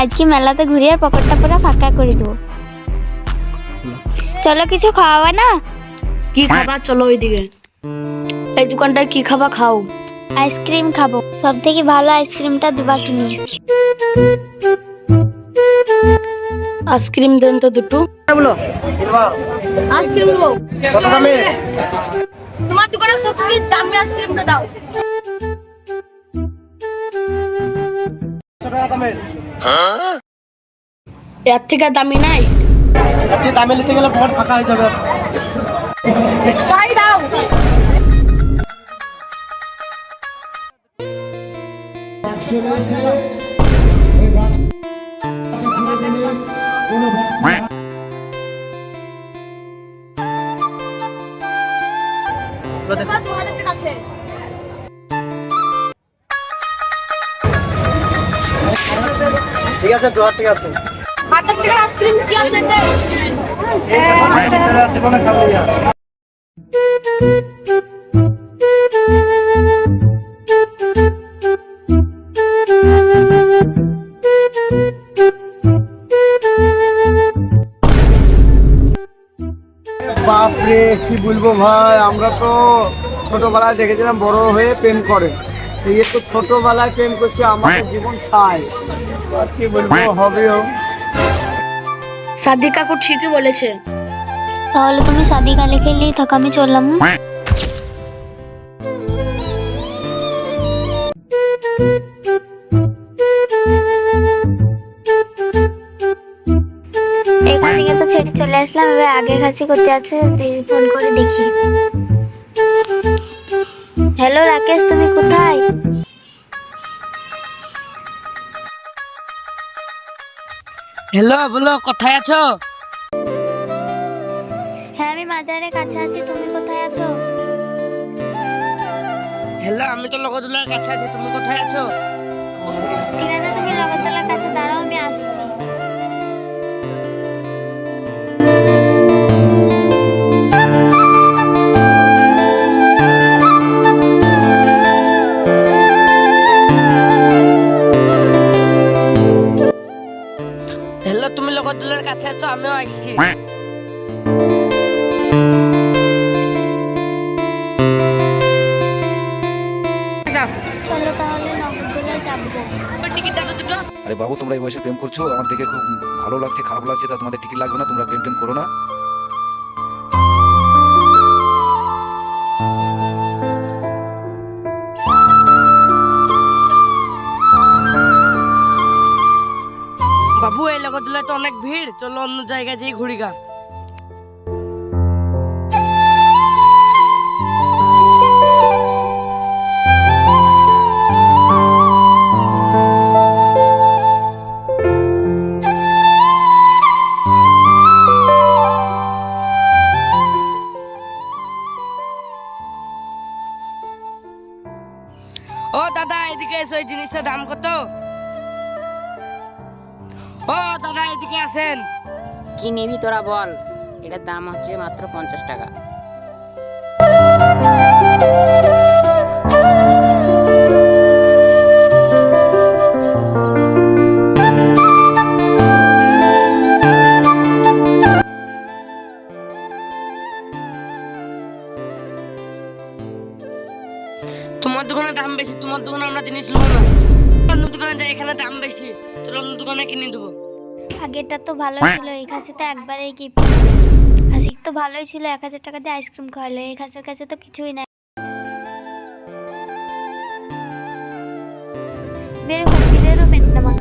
আজকে মেলাতে ঘুরে আর পকেটটা পুরো ফাঁকা করে দেবো। চলো কিছু খাওয়াবে না? কি খাবার চলো ওইদিকে। এই দোকানটায় কি খাবা খাও। আইসক্রিম খাব। সব থেকে ভালো আইসক্রিমটা দুবা কিনি আইসক্রিম দেন তো দুটো। আইসক্রিম নেব। তোমার দোকানে দামি আইসক্রিমটা দাও। এর থেকে দামি নাই। আচ্ছা দামে নিতে গেলে পকেট ফাঁকা হয়ে যাবে। তাই দাও। তোমার দু ঠিক আছে দু হাজার ঠিক আছে। হাজার টাকার আইসক্রিম কি আছে? জীবনে খাব। বাপরে কি বলব ভাই? আমরা তো ছোটবেলায় দেখেছিলাম বড় হয়ে প্রেম করে। এই তো ছোটবেলায় প্রেম করছে আমাদের জীবন চাই আর কি বলব হবেও। সাদি কাকু ঠিকই বলেছে। তাহলে তুমি শাদি কালে খেলেই থাকো আমি চললাম। এই আসলাম এবার আগে খাসি করতে আছে ফোন করে দেখি। হ্যালো রাকেশ তুমি কোথায়? হ্যালো বলো কোথায় আছো? হ্যাঁ আমি মাজারের কাছে আছি তুমি কোথায় আছো? হ্যালো আমি তো লগদুলার কাছে আছি তুমি কোথায় আছো? ঠিক আছে তুমি হ্যালো তুমি লগদুলার কাছে আছো আমিও আসছি চলো তাহলে নগরদোলায় যাব। টিকিট দাও তো দুটো। আরে বাবু তোমরা এই বয়সে প্রেম করছ? আমার দেখে খুব ভালো লাগছে খারাপ লাগছে তা তোমাদের টিকিট লাগবে না তোমরা প্রেম টেম করো না। লগদুলায় তো অনেক ভিড়, চলো অন্য জায়গায় যেয়ে ঘুরি গা। ও দাদা, এদিকে এসো, এই জিনিসটার দাম কত? ও দাদা এদিকে আসেন। কি নিবি তোরা বল? এটার দাম হচ্ছে মাত্র পঞ্চাশ টাকা। তোমার দোকানে দাম বেশি তোমার দোকানে আমরা জিনিস নেব না। অন্য দোকানে যাই এখানে দাম বেশি। অন্য দোকানে কিনে দেবো। আগেরটা তো ভালোই ছিল এই কাছে তো একবারেই কি খাসি তো ভালোই ছিল এক হাজার টাকা দিয়ে আইসক্রিম খাওয়ালো এই কাছের কাছে তো কিছুই নাই। বেরো বেরো পেটনামা